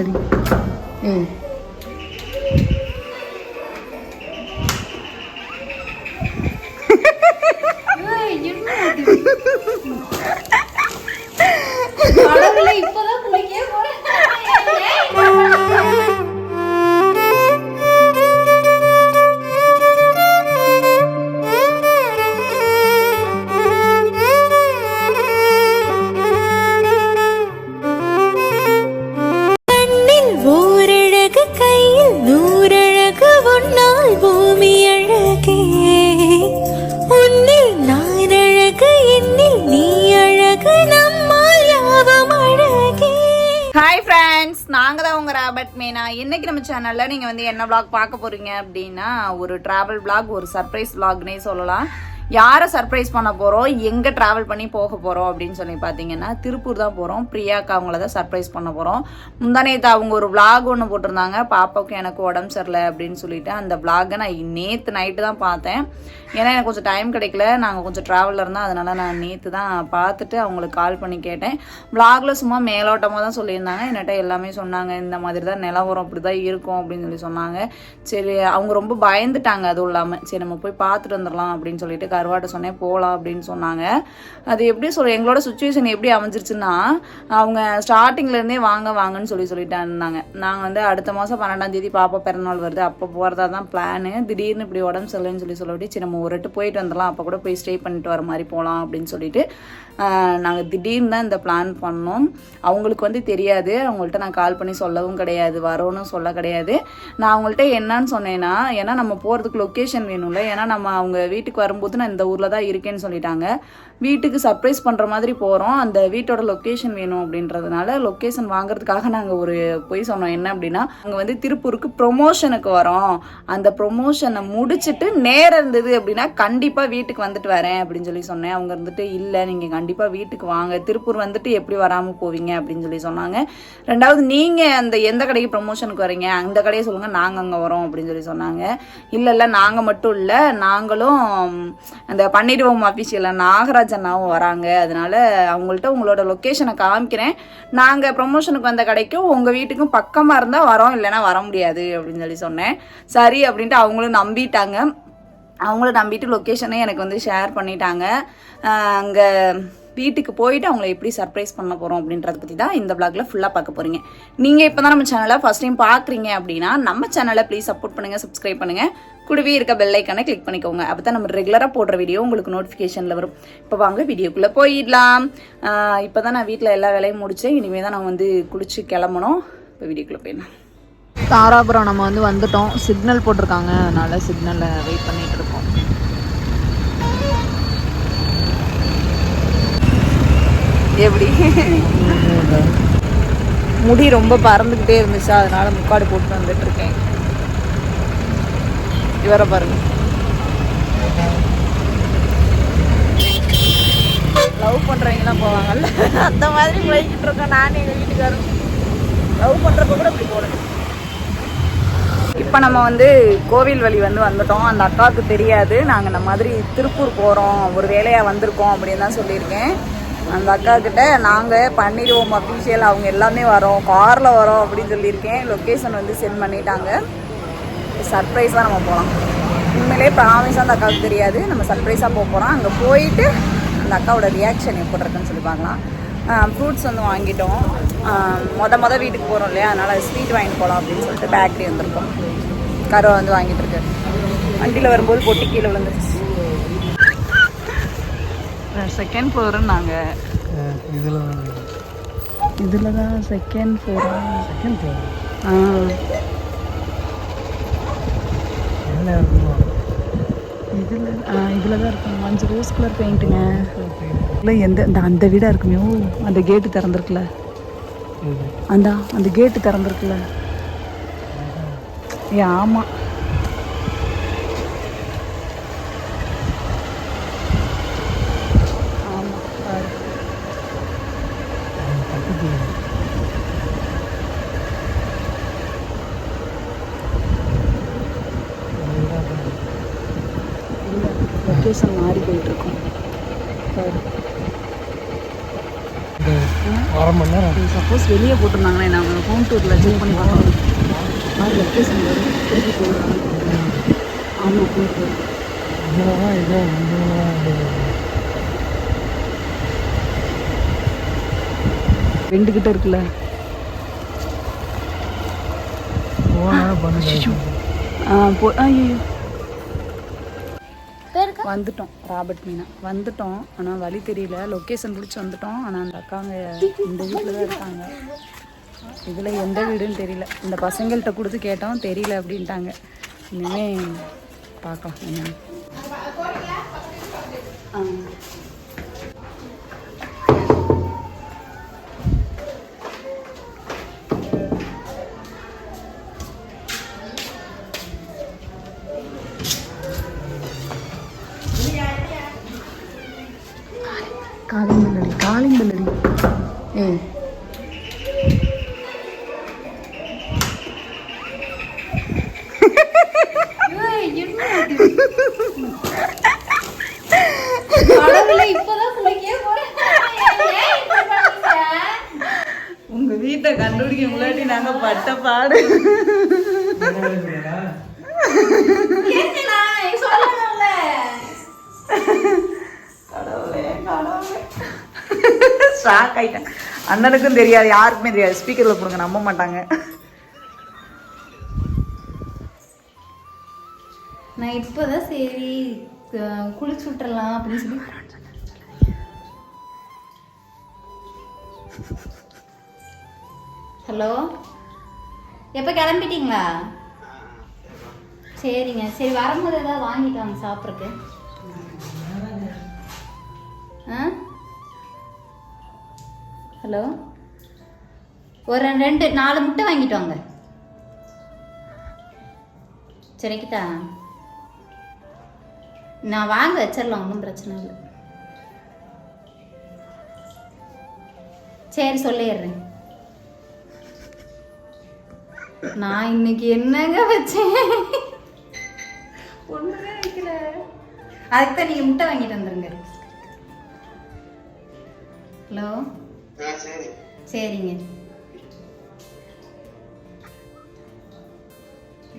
ம் கடவுளே, நாங்கள் தான் உங்கள் ராபர்ட் மேனா. இன்னைக்கு நம்ம சேனலில் நீங்கள் வந்து என்ன ப்ளாக் பார்க்க போகிறீங்க அப்படின்னா ஒரு ட்ராவல் ப்ளாக் ஒரு சர்ப்ரைஸ் ப்ளாக்னே சொல்லலாம். யாரை சர்ப்ரைஸ் பண்ண போகிறோம் எங்கே ட்ராவல் பண்ணி போக போகிறோம் அப்படின்னு சொல்லி பார்த்தீங்கன்னா திருப்பூர் தான் போகிறோம் பிரியாக்கா அவங்கள தான் சர்ப்ரைஸ் பண்ண போகிறோம் முந்தானேத்து அவங்க ஒரு விளாக் ஒன்று போட்டிருந்தாங்க. பாப்பாவுக்கு எனக்கு உடம்பு சரியில்லை அப்படின்னு சொல்லிட்டு அந்த விளாகை நான் நேற்று நைட்டு தான் பார்த்தேன். ஏன்னா எனக்கு கொஞ்சம் டைம் கிடைக்கல. நாங்கள் கொஞ்சம் ட்ராவலில் இருந்தோம். அதனால் நான் நேற்று தான் பார்த்துட்டு அவங்களுக்கு கால் பண்ணி கேட்டேன். விளாகில் சும்மா மேலோட்டமாக தான் சொல்லியிருந்தாங்க. என்னட்ட எல்லாமே சொன்னாங்க. இந்த மாதிரி தான் நிலவரம் அப்படி தான் இருக்கும் அப்படின்னு சொல்லி சொன்னாங்க. சரி அவங்க ரொம்ப பயந்துட்டாங்க. அதுவும் இல்லாமல் சரி நம்ம போய் பார்த்துட்டு வந்துடலாம் அப்படின்னு சொல்லிட்டு கருவாட்டை சொன்னேன் போகலாம் அப்படின்னு சொன்னாங்க. அது எப்படி சொல்ல எங்களோட சுச்சுவேஷன் எப்படி அமைஞ்சிருச்சுன்னா அவங்க ஸ்டார்டிங்லேருந்தே வாங்க வாங்கன்னு சொல்லி சொல்லிட்டு இருந்தாங்க நாங்கள் வந்து அடுத்த மாதம் பன்னெண்டாம் தேதி பாப்பா பிறநாள் வருது அப்போ போகிறதா தான் பிளானு திடீர்னு இப்படி உடம்பு சரியில்லைன்னு சொல்லி சொல்லிட்டு சரி நம்ம ஒரு வாட்டி போயிட்டு வந்துடலாம் அப்போ கூட போய் ஸ்டே பண்ணிட்டு வர மாதிரி போகலாம் அப்படின்னு சொல்லிட்டு நாங்கள் திடீர்னு தான் இந்த பிளான் பண்ணோம். அவங்களுக்கு வந்து தெரியாது அவங்கள்ட்ட நான் கால் பண்ணி சொல்லவும் கிடையாது வரோன்னு சொல்ல கிடையாது. நான் அவங்கள்ட்ட என்னன்னு சொன்னேன்னா ஏன்னா நம்ம போகிறதுக்கு லொக்கேஷன் வேணும்ல ஏன்னா நம்ம அவங்க வீட்டுக்கு வரும்போது நான் இந்த ஊரில் தான் இருக்கேன்னு சொல்லிட்டாங்க. வீட்டுக்கு சர்ப்ரைஸ் பண்ணுற மாதிரி போகிறோம் அந்த வீட்டோட லொக்கேஷன் வேணும் அப்படின்றதுனால லொக்கேஷன் வாங்குறதுக்காக நாங்கள் ஒரு போய் சொன்னோம். என்ன அப்படின்னா அங்கே வந்து திருப்பூருக்கு ப்ரொமோஷனுக்கு வரோம். அந்த ப்ரொமோஷனை முடிச்சுட்டு நேரம் இருந்தது அப்படின்னா கண்டிப்பாக வீட்டுக்கு வந்துட்டு வரேன் அப்படின்னு சொல்லி சொன்னேன். அவங்க இருந்துட்டு இல்லை நீங்கள் கண்டிப்பாக வீட்டுக்கு வாங்க. திருப்பூர் வந்துட்டு எப்படி வராமல் போவீங்க? அப்படின்னு சொல்லி சொன்னாங்க. ரெண்டாவது நீங்கள் அந்த எந்த கடைக்கு ப்ரொமோஷனுக்கு வரீங்க? அந்த கடையை சொல்லுங்கள் நாங்கள் அங்கே வரோம். அப்படின்னு சொல்லி சொன்னாங்க. இல்லை இல்லை நாங்கள் மட்டும் இல்லை. நாங்களும் அந்த பன்னீர்வம் அஃபிஷியலில் நாகராஜ் அண்ணாவும் வராங்க. அதனால அவங்கள்ட்ட உங்களோட லொக்கேஷனை காமிக்கிறேன். நாங்கள் ப்ரொமோஷனுக்கு வந்த கடைக்கும் உங்கள் வீட்டுக்கும் பக்கமாக இருந்தால் வரோம் இல்லைன்னா வர முடியாது அப்படின்னு சொல்லி சொன்னேன். சரி அப்படின்ட்டு அவங்களும் நம்பிட்டாங்க. அவங்களும் நம்பிட்டு லொக்கேஷனே எனக்கு வந்து ஷேர் பண்ணிட்டாங்க. அங்கே வீட்டுக்கு போயிட்டு அவங்கள எப்படி சர்ப்ரைஸ் பண்ண போகிறோம் அப்படின்றத பற்றி தான் இந்த பிளாக்ல ஃபுல்லாக பார்க்க போகிறீங்க நீங்கள் இப்போ தான் நம்ம சேனலை ஃபஸ்ட் டைம் பார்க்குறீங்க அப்படின்னா நம்ம சேனலை ப்ளீஸ் சப்போர்ட் பண்ணுங்கள் சப்ஸ்கிரைப் பண்ணுங்கள் கூடவே இருக்க பெல்லைக்கான கிளிக் பண்ணிக்கோங்க. அப்போ தான் நம்ம ரெகுலராக போடுற வீடியோ உங்களுக்கு நோட்டிஃபிகேஷனில் வரும். இப்போ வாங்க வீடியோக்குள்ளே போயிடலாம். இப்போ தான் நான் வீட்டில் எல்லா வேலையும் முடித்தேன் இனிமேல் தான் நான் வந்து குளிச்சு கிளம்பணும். இப்போ வீடியோக்குள்ளே போயிடலாம். தாராபுரம் நம்ம வந்து வந்துட்டோம். சிக்னல் போட்டிருக்காங்க. அதனால சிக்னலில் வெயிட் பண்ணிட்டு எப்படி முடி ரொம்ப பறந்துக்கிட்டே இருந்துச்சு அதனால முக்காடு போட்டு வந்துட்டு இருக்கேன் இவரை பாருங்க. லவ் பண்றவங்கலாம் போவாங்கல்ல. அந்த மாதிரி போய்கிட்டு இருக்கோம் நானும் எங்கள் வீட்டுக்காரும். லவ் பண்ணுறப்ப கூட இப்படி போகிறேன் இப்போ நம்ம வந்து கோவில் வழி வந்து வந்துட்டோம். அந்த அக்காவுக்கு தெரியாது. நாங்கள் இந்த மாதிரி திருப்பூர் போகிறோம் ஒரு வேலையாக வந்திருக்கோம் அப்படின்னு தான் சொல்லியிருக்கேன். அந்த அக்கா கிட்ட நாங்கள் பண்ணிடுவோம் அஃபீஷியல் அவங்க எல்லாமே வரோம். காரில் வரோம் அப்படின்னு சொல்லியிருக்கேன். லொக்கேஷன் வந்து சென்ட் பண்ணிட்டாங்க. சர்ப்ரைஸாக நம்ம போகலாம் உண்மையிலே ப்ராமிஸாக அந்த அக்காவுக்கு தெரியாது. நம்ம சர்ப்ரைஸாக போக போகிறோம் அங்கே போயிட்டு அந்த அக்காவோட ரியாக்ஷன் எப்படி இருக்குன்னு சொல்லி பார்க்கலாம். ஃப்ரூட்ஸ் வந்து வாங்கிட்டோம். மொத மொதல் வீட்டுக்கு போகிறோம் இல்லையா? அதனால் ஸ்வீட் வாங்கிட்டு போகலாம் அப்படின்னு சொல்லிட்டு பேக்கரி வந்திருக்கோம். கருவை வந்து வாங்கிட்டு இருக்கு. வண்டியில் வரும்போது பொட்டி கீழே விழுந்துருச்சு. செகண்ட் ஃப்ளோருன்னு நாங்கள் இதில் இதில் தான் செகண்ட் ஃப்ளோர் செகண்ட் ஃப்ளோர் ஆ. என்ன இருக்குமோ இதில் இதில் தான் இருக்கும் அஞ்சு ரோஸ் கலர் பெயிண்ட்டுங்க இல்லை எந்த இந்த அந்த வீடாக இருக்குமே. ஓ அந்த கேட்டு திறந்துருக்குல்ல இது. அந்த அந்த கேட்டு திறந்துருக்குல்ல ஏ ஆமாம் பாரு பக்கத்தில் லொக்கேஷன் மாறி போயிட்டுருக்கோம். சப்போஸ் வெளியே போட்டிருந்தாங்கன்னா நாங்கள் ஹோம் டூரில் செக் பண்ணி பார்க்கலாம் மாதிரி லொக்கேஷன் வரும் திருப்பி போடுறாங்க தான் இது ரெண்டு கிட்ட இருக்குல்ல. ஆ போ ஐயோ வந்துட்டோம். ராபர்ட் மீனா. வந்துட்டோம். ஆனால் வழி தெரியல. லொக்கேஷன் பிடிச்சி வந்துட்டோம். ஆனால் அந்த அக்காங்க இந்த வீட்டில் தான் இருக்காங்க. இதில் எந்த வீடுன்னு தெரியல. இந்த பசங்கள்கிட்ட கொடுத்து கேட்டோம். தெரியல அப்படின்ட்டாங்க. இனிமே பார்க்கலாம். என்னன்னு. ஷாக் ஆகிட்டேன் அண்ணனுக்கும் தெரியாது யாருக்குமே தெரியாது. ஸ்பீக்கர்ல போடுங்க நம்ப மாட்டாங்க. நான் இப்பதான் சரி குளிச்சு விட்டுறலாம் அப்படின்னு சொல்லி. ஹலோ? எப்போ கிளம்பிட்டீங்களா? சரிங்க சரி வரும்போது ஏதாவது வாங்கிட்டு வாங்க சாப்பிட்றக்கு ஆ? ஹலோ? ஒரு ரெண்டு நாலு முட்டை வாங்கிட்டு வாங்க. சரிக்கிட்டா நான் வாங்க வச்சிடலாம் ஒன்றும் பிரச்சனை இல்லை. சரி சொல்லிடுறேன். நான் இன்னைக்கு என்னங்க வச்சேன்? வைக்கல. அதுக்கு தான் நீங்கள் முட்டை வாங்கிட்டு வந்துருங்க. ஹலோ? சரிங்க.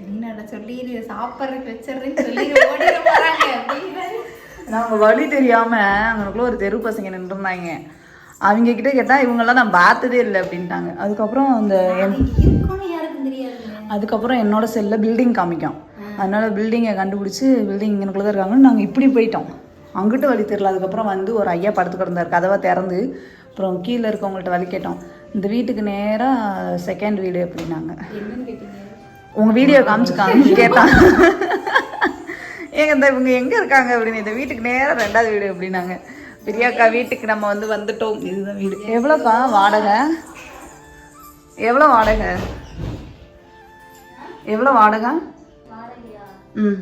என்னடா சொல்லி சாப்பிட்றதுக்கு வச்சிடுறேன்னு சொல்லி ஓடிட போறாங்க அப்படின்னு. நாங்க வழி தெரியாம அங்கனுக்குள்ள ஒரு தெரு பசங்க நின்றுருந்தாங்க. அவங்க கிட்ட கேட்டா இவங்கெல்லாம் நான் பார்த்ததே இல்லை அப்படின்ட்டாங்க. அதுக்கப்புறம் அந்த அதுக்கப்புறம் என்னோட செல்ல பில்டிங் காமிக்கும். அதனால பில்டிங்கை கண்டுபிடிச்சி பில்டிங் இங்கனுக்குள்ள தான் இருக்காங்கன்னு நாங்கள் இப்படி போயிட்டோம். அங்கிட்டு வழி தெரியல. அதுக்கப்புறம் வந்து ஒரு ஐயா படுத்து கிடந்தார் கதவை திறந்து அப்புறம் கீழே இருக்கவங்கள்ட்ட வழி கேட்டோம். இந்த வீட்டுக்கு நேராக செகண்ட் வீடு அப்படின்னாங்க. உங்கள் வீடியோ காமிச்சுக்காங்க. கேட்டான் ஏங்க இந்த இவங்க எங்கே இருக்காங்க அப்படின்னு இந்த வீட்டுக்கு நேராக ரெண்டாவது வீடு அப்படின்னாங்க. பிரியாக்கா வீட்டுக்கு நம்ம வந்து வந்துட்டோம். இதுதான் வீடு. எவ்வளோக்கா வாடகை? எவ்வளோ வாடகை? எவ்வளோ வாடகை? ம்.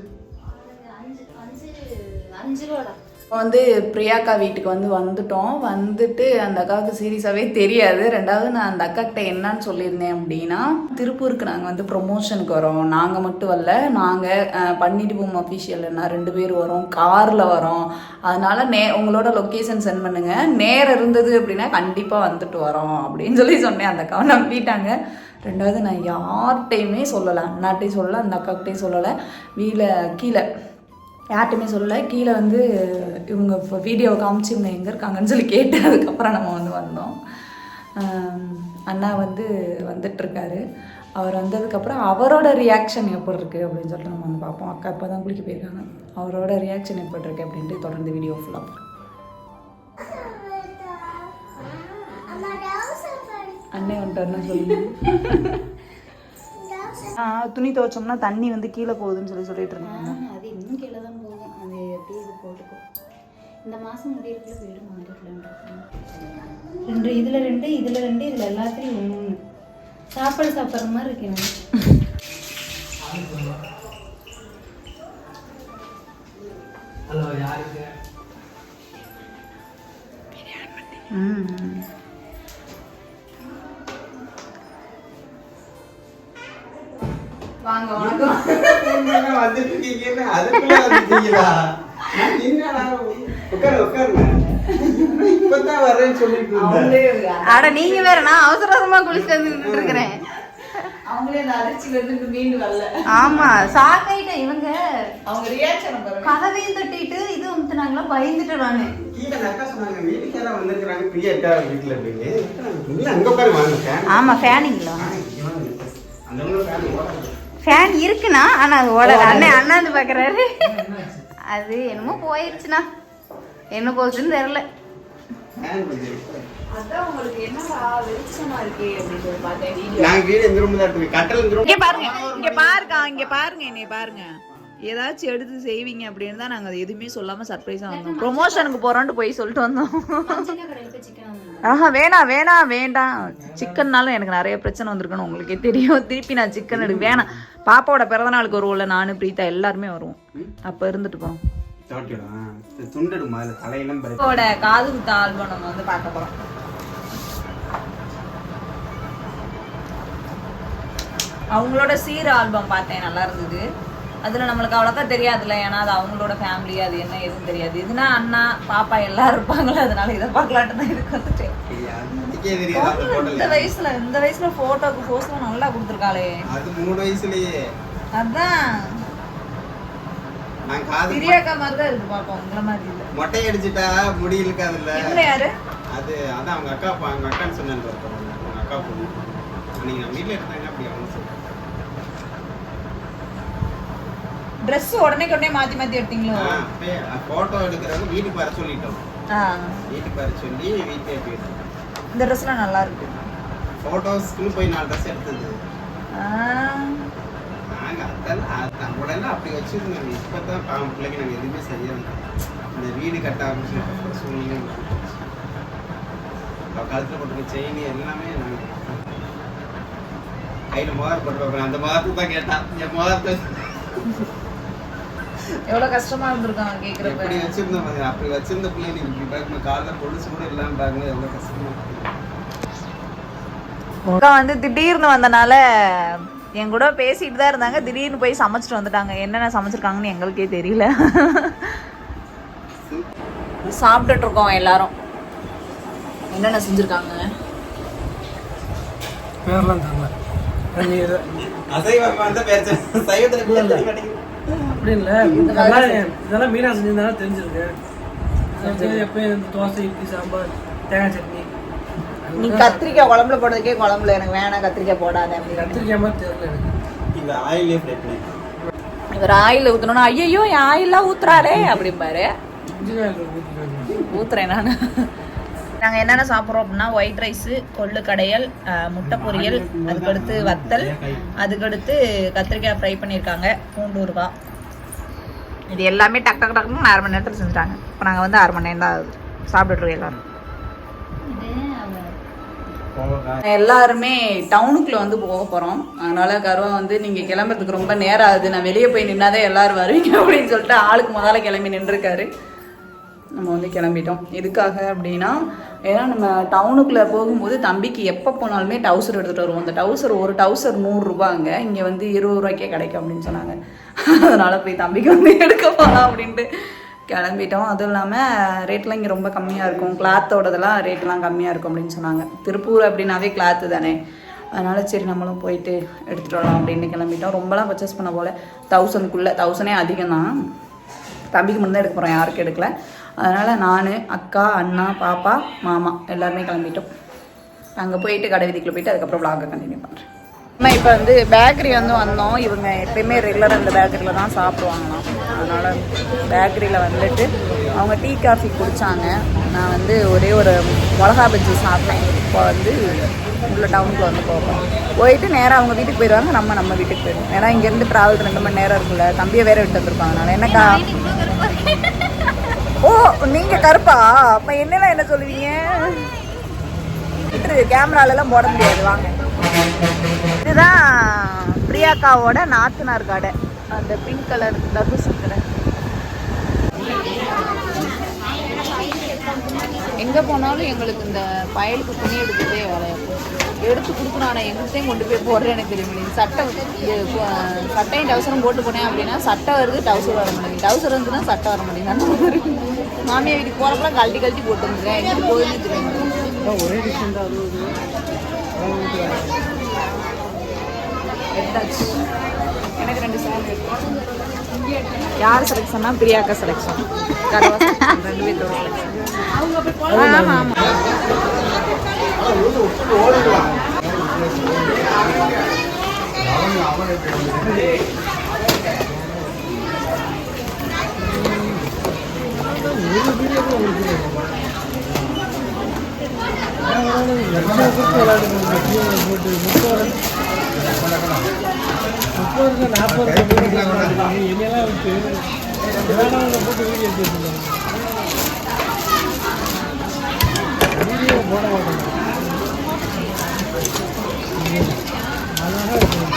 அஞ்சு ரூபாடா. வந்து பிரியாக்கா வீட்டுக்கு வந்து வந்துட்டோம். வந்துட்டு அந்த அக்காவுக்கு சீரியஸாகவே தெரியாது. ரெண்டாவது நான் அந்த அக்கா கிட்ட என்னன்னு சொல்லியிருந்தேன் அப்படின்னா திருப்பூருக்கு நாங்கள் வந்து ப்ரொமோஷனுக்கு வரோம். நாங்கள் மட்டும் வரல நாங்கள் பண்ணிட்டு போகும் அஃபீஷியல் நான் ரெண்டு பேர் வரோம். காரில் வரோம். அதனால நே உங்களோட லொக்கேஷன் சென்ட் பண்ணுங்க. நேரம் இருந்தது அப்படின்னா கண்டிப்பாக வந்துட்டு வரோம் அப்படின்னு சொல்லி சொன்னேன். அந்த அக்காவை நம்பிட்டாங்க. ரெண்டாவது நான் யார்கிட்டையுமே சொல்லலை. அண்ணாட்டையும் சொல்லலை அந்த அக்காக்கிட்டையும் சொல்லலை. வீல கீழே யார்ட்டுமே சொல்லலை. கீழே வந்து இவங்க இப்போ வீடியோவை காமிச்சு இவங்க எங்கே இருக்காங்கன்னு சொல்லி கேட்டு அதுக்கப்புறம் நம்ம வந்து வந்தோம். அண்ணா வந்து வந்துட்டுருக்காரு. அவர் வந்ததுக்கப்புறம் அவரோட ரியாக்ஷன் எப்படி இருக்குது அப்படின்னு சொல்லிட்டு நம்ம வந்து பார்ப்போம். அக்கா இப்போ தான் குளிக்க போயிருக்காங்க. அவரோட ரியாக்ஷன் எப்படி இருக்கு அப்படின்ட்டு தொடர்ந்து வீடியோ ஃபுல்லாக பார்ப்போம். அண்ணே வந்துட்டாருன்னு சொல்லுங்க? துணி துவைச்சோம்னா தண்ணி வந்து கீழே போகுதுன்னு சொல்லி சொல்லிட்டு இருந்தாங்க. இந்த மாதம் முடியறதுக்குள்ள வீடு மாறிடலான் ரெண்டு இதில் ரெண்டு இதில் ரெண்டு இதில் எல்லாத்துலேயும் ஒன்று சாப்பாடு சாப்பிட்ற மாதிரி இருக்கு எனக்கு. ஹலோ யாருக்கு ம் வாங்க வணக்கம் வந்துருக்கீங்கன்னு அதுக்குள்ள வந்துட்டீங்களா? என்னடா உட்காரு உட்காருங்க. இப்பதான் வரேன்னு சொல்லிட்டு இருந்தேன் அட நீங்க வேற. நான் அவசர அவசரமா குளிச்சுட்டு வந்து நின்னுட்டு இருக்கிறேன் அவங்களே அந்த அதிர்ச்சியில இருந்து மீண்டு வரல. ஆமா சாக்காயிட்டேன் இவங்க அவங்க ரியாக்ஷன் பாருங்க. கதவையும் தட்டிட்டு இது வந்துட்டாங்களா? பயந்துட்டேன் நானு. கீழே நக்கா சொன்னாங்க வீட்டுக்கு யாரா வந்திருக்கிறாங்க. பிரியா இருக்கா வீட்டுல அப்படின்னு இல்ல அங்க உட்காரு வாங்க. ஃபேன் ஆமா ஃபேனிங்களா அந்த ஒண்ணு ஃபேன் ஓடாது ஃபேன் இருக்குண்ணா ஆனா அது ஓடல. அண்ணன் அண்ணாந்து பாக்குறாரு. அது என்னமோ போயிருச்சுண்ணா. என்ன போச்சுன்னு பாருங்க ஏதாச்சும் எடுத்து செய்வீங்க அப்படின்னு தான் நாங்க எதுவுமே சொல்லாம சர்ப்ரைஸா வந்தோம். ப்ரொமோஷனுக்கு போறோம்னு போய் சொல்லிட்டு வந்தோம். ஆஹா வேணாம் வேணாம் வேண்டாம் சிக்கன்னாலும் எனக்கு நிறைய பிரச்சனை வந்திருக்குன்னு உங்களுக்கே தெரியும். திருப்பி நான் சிக்கன் எடுக்க வேணாம். பாப்பாவோட பிறந்த நாளுக்கு வருவோம்ல நானு பிரீதா எல்லாருமே வருவோம். அப்ப இருந்துட்டு போறோம் துண்டெடுமா? தலையெல்லாம் காது குத்த ஆல்பம் நம்ம வந்து பார்க்க அவங்களோட சீர் ஆல்பம் பார்த்தேன் நல்லா இருந்தது. அதுல நம்மளுக்கு அவ்வளோக்கா தெரியாதுல்ல ஏன்னா அது அவங்களோட ஃபேமிலி அது என்ன எதுவும் தெரியாது. இதுனா அண்ணா பாப்பா எல்லாரும் இருப்பாங்களா அதனால இதை பார்க்கலாட்டு தான் இதுக்கு அந்த இந்த வயசுல இந்த வயசுல போட்டோக்கு போஸ்லாம் நல்லா கொடுத்துருக்காளே. அது மூணு வயசுலயே. அதான். நான் காது பிரியாக்கா மாதிரி தான் இருக்கு பாப்பா உங்களை மாதிரி இல்ல. மொட்டை அடிச்சுட்டா முடி இவங்க யாரு? அது அதான் அவங்க அக்கா பா- அவங்க அக்கான்னு சொன்னாங்க ஒருத்தவங்க. அவங்க அக்கா பொண்ணு. நீங்க நான் வீட்டுல இருந்தாங்க அப்படி அவங்க சொல்லுங்க ட்ரெஸ் உடனே உடனே மாத்தி மாத்தி எடுத்தீங்களோ? போட்டோ எடுக்கிறவங்க வீட்டுக்கு வர சொல்லிட்டோம். ஆ, வீட்டுக்கு வர சொல்லி வீட்டுல போயிட்டோம் இந்த ட்ரெஸ்லாம் நல்லா இருக்கு. போட்டோஸ்க்குன்னு போய் நாலு ட்ரெஸ் எடுத்தது. அதெல்லாம் அது நம்மளெல்லாம் அப்படி வச்சிருந்தோம் இப்பதான் பாவம் பிள்ளைங்க நாங்க எதுவுமே செய்யல இந்த வீடு கட்ட ஆரம்பிச்சு சூழ்நிலை கழுத்துல போட்டு செயின் எல்லாமே நாங்க கையில மோதிரம் போட்டு. அந்த மோதிரத்தை தான் கேட்டான். என் மோதிரத்தை கஷ்டமா வச்சிருந்தோம் பாருங்க. அப்படி வச்சிருந்த பிள்ளைங்க இப்படி பார்க்கும்போது காலைல கொலுசு கூட இல்லாம பார்க்கும்போது எவ்வளவு கஷ்டமா இருக்கு. அக்கா வந்து திடீர்னு வந்தனால என் கூட பேசிட்டு தான் இருந்தாங்க. திடீர்னு போய் சமைச்சிட்டு வந்துட்டாங்க. என்னென்ன சமைச்சிருக்காங்கன்னு எங்களுக்கே தெரியல. சாப்பிட்டுட்டு இருக்கோம் எல்லாரும். என்னென்ன செஞ்சிருக்காங்க? பேர்லாம். அப்படி இல்லை. இதெல்லாம் இதெல்லாம் மீனா செஞ்சிருந்தாலும் தெரிஞ்சிருக்கு. எப்பயும் தோசை இட்லி சாம்பார் தேங்காய் சட்னி. நீ கத்திரிக்காய் குழம்புல போடுறதுக்கே குழம்புல எனக்கு வேணாம் கத்திரிக்காய் போடாத அப்படின்னு கத்திரிக்காய் மாதிரி தெரியல எனக்கு. இந்த ஆயிலே இவர் ஆயில் ஊத்தணும்னா ஐயோ என் ஆயிலாம் ஊத்துறாரே அப்படிம்பாரு. ஊத்துறேன் நான். நாங்கள் என்னென்ன சாப்பிட்றோம் அப்படின்னா ஒயிட் ரைஸு கொள்ளு கடையல் முட்டை பொரியல் அதுக்கடுத்து வத்தல் அதுக்கடுத்து கத்திரிக்காய் ஃப்ரை பண்ணியிருக்காங்க பூண்டு ஊறுகாய் இது எல்லாமே டக் டக் டக்குன்னு அரை மணி நேரத்தில் செஞ்சுட்டாங்க. இப்போ நாங்கள் வந்து அரை மணி நேரம் தான் ஆகுது சாப்பிட்டுட்டு எல்லாரும். எல்லாருமே டவுனுக்குள்ள வந்து போக போகிறோம் அதனால கருவா வந்து நீங்கள் கிளம்புறதுக்கு ரொம்ப நேரம் ஆகுது. நான் வெளியே போய் நின்னாதான் எல்லாரும் வருவீங்க அப்படின்னு சொல்லிட்டு ஆளுக்கு முதல்ல கிளம்பி நின்றுருக்காரு. நம்ம வந்து கிளம்பிட்டோம். எதுக்காக அப்படின்னா ஏன்னா நம்ம டவுனுக்குள்ளே போகும்போது தம்பிக்கு எப்போ போனாலுமே டவுசர் எடுத்துகிட்டு வருவோம். அந்த டவுசர் ஒரு டவுசர் நூறுரூபாங்க இங்கே வந்து இருபது ரூபாய்க்கே கிடைக்கும் அப்படின்னு சொன்னாங்க. அதனால போய் தம்பிக்கு வந்து எடுக்க போகலாம் அப்படின்ட்டு கிளம்பிட்டோம். அதுவும் இல்லாமல் ரேட்லாம் இங்கே ரொம்ப கம்மியாக இருக்கும். கிளாத்தோடதெல்லாம் ரேட்லாம் கம்மியாக இருக்கும் அப்படின்னு சொன்னாங்க. திருப்பூர் அப்படின்னாவே கிளாத்து தானே. அதனால் சரி நம்மளும் போயிட்டு எடுத்துகிட்டு வரலாம் அப்படின்னு கிளம்பிட்டோம். ரொம்பலாம் பர்ச்சேஸ் பண்ண போல. தௌசண்ட்குள்ளே தௌசண்டே அதிகம் தான். தம்பிக்கு மட்டும் தான் எடுக்க போகிறோம் யாருக்கும் எடுக்கல. அதனால் நான் அக்கா அண்ணா பாப்பா மாமா எல்லாருமே கிளம்பிட்டோம். அங்கே போயிட்டு கடை வீதிக்குள்ள போயிட்டு அதுக்கப்புறம் vlog கண்டினியூ பண்ணுறேன் நம்ம இப்போ வந்து பேக்கரி வந்து வந்தோம். இவங்க எப்பயுமே ரெகுலராக இந்த பேக்கரியில் தான் சாப்பிடுவாங்களாம். அதனால் பேக்கரியில் வந்துட்டு அவங்க டீ காஃபி குடித்தாங்க நான் வந்து ஒரே ஒரு மிளகா பஜ்ஜி சாப்பிட்டேன். இப்போ வந்து உள்ள டவுனுக்கு வந்து போவோம் போயிட்டு நேராக அவங்க வீட்டுக்கு போயிடுவாங்க நம்ம நம்ம வீட்டுக்கு போயிடுவோம். ஏன்னா இங்கேருந்து ட்ராவல் ரெண்டு மணி நேரம் இருக்குல்ல தம்பியை வேற விட்டு வந்திருப்பாங்க. நான் என்னக்கா? ஓ நீங்கள் கருப்பா? அப்போ என்னெல்லாம் என்ன சொல்லுவீங்க? விட்டுரு கேமராலலாம் போட முடியாது. வாங்க. இதுதான் பிரியாக்காவோட நாத்தனார் கடை. அந்த பிங்க் கலர் தகுசு கடை எங்கே போனாலும் எங்களுக்கு இந்த பயலுக்கு துணி எடுக்கிறதே வேலையாக எடுத்து கொடுக்குறானே எங்கள்கிட்டையும் கொண்டு போய் போடுறேன் எனக்கு தெரிய முடியுது சட்டை சட்டையும் டவுசரும் போட்டு போனேன் அப்படின்னா சட்டை வருது டவுசர் வர மாட்டேங்குது. டவுசர் இருந்துன்னா சட்டை வர மாட்டேங்குது. மாமியார் வீட்டுக்கு போகிறப்பலாம் கழட்டி கழட்டி போட்டு வந்துருக்கேன் எங்கே போயிருந்து தெரிய மாட்டேங்குது யார் செலெக்ஷன்னா பிரியாக்கா செலெக்ஷன் ரெண்டு பேர்த்தோட செலெக்ஷன் ஆமாம் ஆமாம் லட்சம் போட்டு முப்பது முப்பது நாற்பது என்னெல்லாம் விட்டு விளையாடவங்க போட்டு வீடியோ எடுத்து வீடியோ போட மாட்டாங்க அழகாக இருக்கும்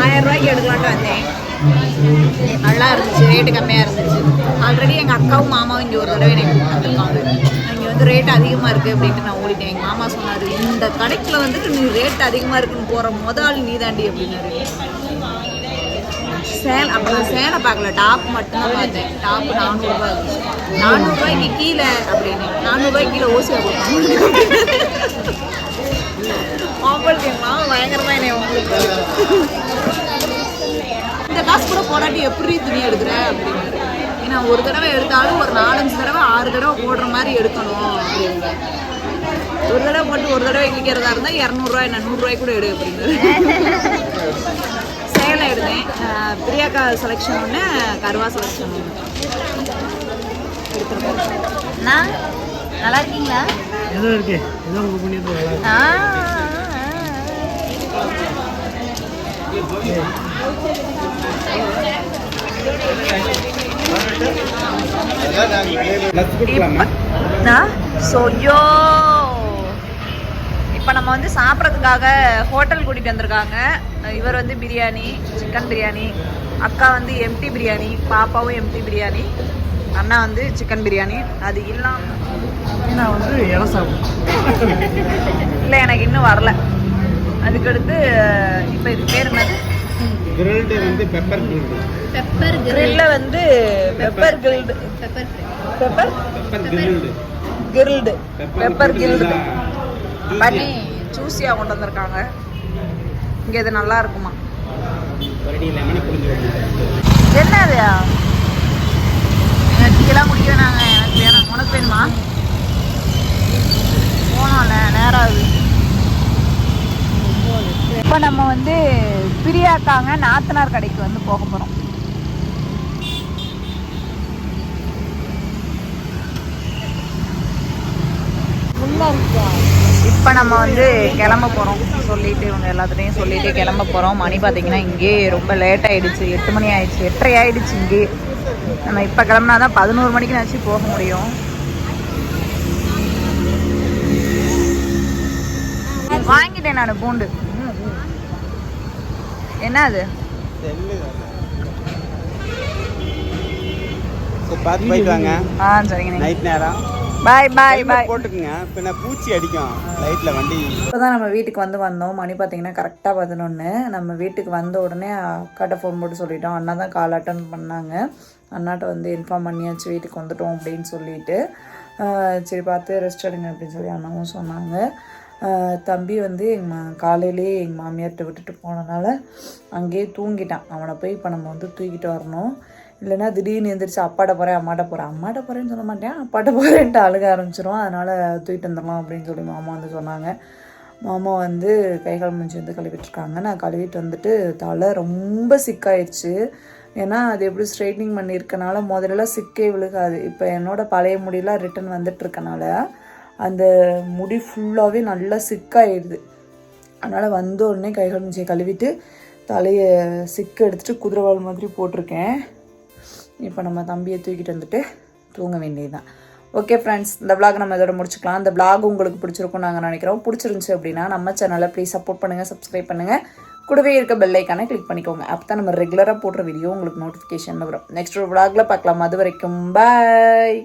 ஆயிரம் ரூபாய்க்கு எடுக்கலான்ட்டு வந்தேன். நல்லா இருந்துச்சு ரேட்டு கம்மியாக இருந்துச்சு. ஆல்ரெடி எங்கள் அக்காவும் மாமாவும் இங்கே ஒரு தடவை எனக்கு கூப்பிட்டு வந்திருக்காங்க. இங்கே வந்து ரேட் அதிகமாக இருக்குது அப்படின்ட்டு நான் ஓடிட்டேன். எங்கள் மாமா சொன்னார் இந்த கடைக்கில் வந்துட்டு நீ ரேட் அதிகமாக இருக்குன்னு போகிற முதல் நீ தாண்டி அப்படின்னாரு. சேல் அப்போ சேலை பார்க்கல டாப் மட்டும்தான் பார்த்தேன். டாப் நானூறுரூவா இருந்துச்சு. நானூறுரூவாய்க்கு கீழே அப்படின்னு நானூறுரூவாய்க்கு கீழே ஓசியாக கொடுப்பாங்க உங்களுக்கு மாமா என்னை உங்களுக்கு இந்த காசு கூட போராட்டி எப்படி துணி எடுக்கிற அப்படின்னு ஏன்னா ஒரு தடவை எடுத்தாலும் ஒரு நாலஞ்சு தடவை ஆறு தடவை போடுற மாதிரி எடுக்கணும் அப்படின்னு ஒரு தடவை போட்டு ஒரு தடவை கிளிக்கிறதா இருந்தால் இரநூறுவா என்ன நூறுரூவாய்க்கு கூட எடு அப்படின்னு சேலை எடுத்தேன். பிரியாக்கா செலெக்ஷன் ஒன்று கருவா செலெக்ஷன் ஒன்று நல்லா இருக்கீங்களா? ஏதோ இருக்கு. ஏதோ உங்கள் பண்ணிட்டு ஸோ யோ இப்போ நம்ம வந்து சாப்பிட்றதுக்காக ஹோட்டல் கூட்டிகிட்டு வந்திருக்காங்க. இவர் வந்து பிரியாணி சிக்கன் பிரியாணி அக்கா வந்து எம்டி பிரியாணி பாப்பாவும் எம்டி பிரியாணி அண்ணா வந்து சிக்கன் பிரியாணி. அது இல்லாமல் நான் வந்து இலை சாப்பிடும் இல்லை எனக்கு இன்னும் வரல. அதுக்கடுத்து இப்போ இது பேர் என்னது? கிரில்டு வந்து பெப்பர் கிரில்டு பெப்பர் கிரில்ல வந்து pepper grilled pepper pepper pepper grilled grilled pepper grilled. பண்ணி ஜூஸியாக கொண்டு வந்திருக்காங்க. இங்கே இது நல்லா இருக்குமா? என்ன அது எங்கள் டீலாம் குடிக்க வேணாங்க. எனக்கு வேணாம். உனக்கு வேணுமா? போனோம்ல நேரம் ஆகுது. இப்போ நம்ம வந்து பிரியாக்காங்க நாத்தனார் கடைக்கு வந்து போக போகிறோம் இப்போ நம்ம வந்து கிளம்ப போகிறோம் சொல்லிட்டு இவங்க எல்லாத்துலேயும் சொல்லிட்டு கிளம்ப போகிறோம் மணி பார்த்தீங்கன்னா இங்கே ரொம்ப லேட் ஆகிடுச்சு எட்டு மணி ஆயிடுச்சு. எட்டரை ஆயிடுச்சு இங்கே. நம்ம இப்போ கிளம்புனா தான் பதினோரு மணிக்கு நினச்சி போக முடியும். வாங்கிட்டேன் நான் பூண்டு. என்ன அது சரி பார்த்து போயிட்டு வாங்க. ஆ சரிங்க நைட் நேரம். பாய் பாய் helmet பாய் போட்டுக்குங்க. பின்ன பூச்சி அடிக்கும். லைட்ல வண்டி. இப்போ தான் நம்ம வீட்டுக்கு வந்து வந்தோம். மணி பார்த்தீங்கன்னா கரெக்டாக பதினொன்று நம்ம வீட்டுக்கு வந்த உடனே அக்காட்ட ஃபோன் போட்டு சொல்லிட்டோம். அண்ணா தான் கால் அட்டன் பண்ணாங்க. அண்ணாட்ட வந்து இன்ஃபார்ம் பண்ணியாச்சு வீட்டுக்கு வந்துட்டோம் அப்படின்னு சொல்லிட்டு. சரி பார்த்து ரெஸ்ட் எடுங்க அப்படின்னு சொல்லி அண்ணாவும் சொன்னாங்க. தம்பி வந்து எங்கள் மா காலையிலேயே எங்கள் மாமியார்கிட்ட விட்டுட்டு போனனால அங்கேயே தூங்கிட்டான். அவனை போய் இப்போ நம்ம வந்து தூக்கிட்டு வரணும். இல்லைன்னா திடீர்னு எந்திரிச்சு அப்பாட்ட போகிறேன் அம்மாட்ட போகிறேன் அம்மாட்ட போகிறேன்னு சொல்ல மாட்டேன். அப்பாட்ட போகிறேன்ட்டு அழுக ஆரம்பிச்சிரும் அதனால் தூக்கிட்டு வந்துடலாம் அப்படின்னு சொல்லி மாமா வந்து சொன்னாங்க. மாமா வந்து கை கால் மூஞ்சி வந்து கழுவிட்டுருக்காங்க. நான் கழுவிட்டு வந்துட்டு தலை ரொம்ப சிக்காயிடுச்சு ஏன்னா அது எப்படி ஸ்ட்ரைட்னிங் பண்ணியிருக்கனால முதல்ல சிக்கே விழுகாது. இப்போ என்னோட பழைய முடியெல்லாம் ரிட்டன் வந்துட்டு இருக்கனால அந்த முடி ஃபுல்லாகவே நல்லா சிக்காயிடுது அதனால் வந்த உடனே கைகள் மிச்சியை கழுவிட்டு தலையை சிக்கு எடுத்துட்டு குதிரைவால் மாதிரி போட்டிருக்கேன். இப்போ நம்ம தம்பியை தூக்கிட்டு வந்துட்டு தூங்க வேண்டியதுதான். ஓகே ஃப்ரெண்ட்ஸ் இந்த விளாக் நம்ம இதோட முடிச்சுக்கலாம். இந்த விளாக் உங்களுக்கு பிடிச்சிருக்கும் நாங்கள் நினைக்கிறோம். பிடிச்சிருந்துச்சு அப்படின்னா நம்ம சேனலை ப்ளீஸ் சப்போர்ட் பண்ணுங்கள் சப்ஸ்கிரைப் பண்ணுங்கள் கூடவே இருக்க பெல்லைக்கான கிளிக் பண்ணிக்கோங்க. அப்போ தான் நம்ம ரெகுலராக போடுற வீடியோ உங்களுக்கு நோட்டிஃபிகேஷனில் வரும். நெக்ஸ்ட் ஒரு விளாகில் பார்க்கலாம். அது வரைக்கும் பாய்